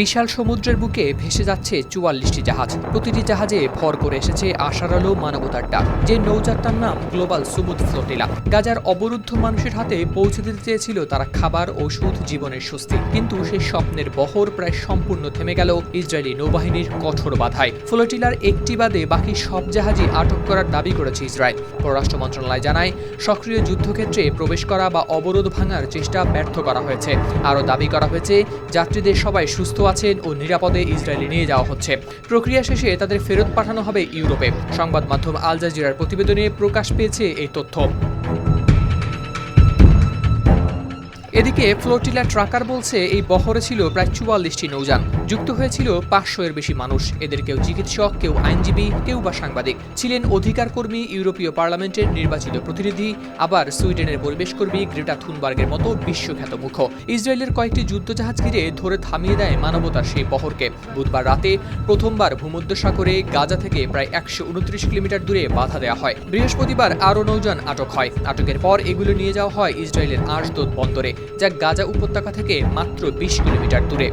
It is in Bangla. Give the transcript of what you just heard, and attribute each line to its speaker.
Speaker 1: বিশাল সমুদ্রের বুকে ভেসে যাচ্ছে চুয়াল্লিশটি জাহাজ। প্রতিটি জাহাজে ভর করে এসেছে আশার আলো মানবতার ডাক, যে নৌযাত্রার নাম গ্লোবাল সুমুদ ফ্লোটিলা। গাজার অবরুদ্ধ মানুষের হাতে পৌঁছে দিতে চেয়েছিল তারা খাবার, ওষুধ, জীবনের স্বস্তি। কিন্তু সেই স্বপ্নের বহর প্রায় সম্পূর্ণ থেমে গেল ইসরায়েলি নৌবাহিনীর কঠোর বাধায়। ফ্লোটিলার একটি বাদে বাকি সব জাহাজই আটক করার দাবি করেছে ইসরায়েল। পররাষ্ট্র মন্ত্রণালয় জানায়, সক্রিয় যুদ্ধক্ষেত্রে প্রবেশ করা বা অবরোধ ভাঙার চেষ্টা ব্যর্থ করা হয়েছে। আরও দাবি করা হয়েছে, যাত্রীদের সবাই সুস্থ আছেন ও নিরাপদে ইসরায়েলে নিয়ে যাওয়া হচ্ছে। প্রক্রিয়া শেষে তাদের ফেরত পাঠানো হবে ইউরোপে। সংবাদ মাধ্যম আল জাজিরার প্রতিবেদনে প্রকাশ পেয়েছে এই তথ্য। এদিকে ফ্লোটিলা ট্রাকার বলছে, এই বহরে ছিল প্রায় চুয়াল্লিশটি নৌযান। যুক্ত হয়েছিল পাঁচশো এর বেশি মানুষ। এদের কেউ চিকিৎসক, কেউ আইনজীবী, কেউ বা সাংবাদিক। ছিলেন অধিকার কর্মী ইউরোপীয় পার্লামেন্টের নির্বাচিত প্রতিনিধি, আবার সুইডেনের পরিবেশ কর্মী গ্রেটা থুনবার্গের মতো বিশ্বখ্যাত মুখ। ইসরায়েলের কয়েকটি যুদ্ধজাহাজ ঘিরে ধরে থামিয়ে দেয় মানবতার সেই বহরকে। বুধবার রাতে প্রথমবার ভূমধ্যসাগরে গাজা থেকে প্রায় একশো উনত্রিশ কিলোমিটার দূরে বাধা দেওয়া হয়। বৃহস্পতিবার আরও নৌযান আটক হয়। আটকের পর এগুলো নিয়ে যাওয়া হয় ইসরায়েলের আশদোদ বন্দরে যা গাজা উপত্যকা থেকে মাত্র বিশ কিলোমিটার দূরে।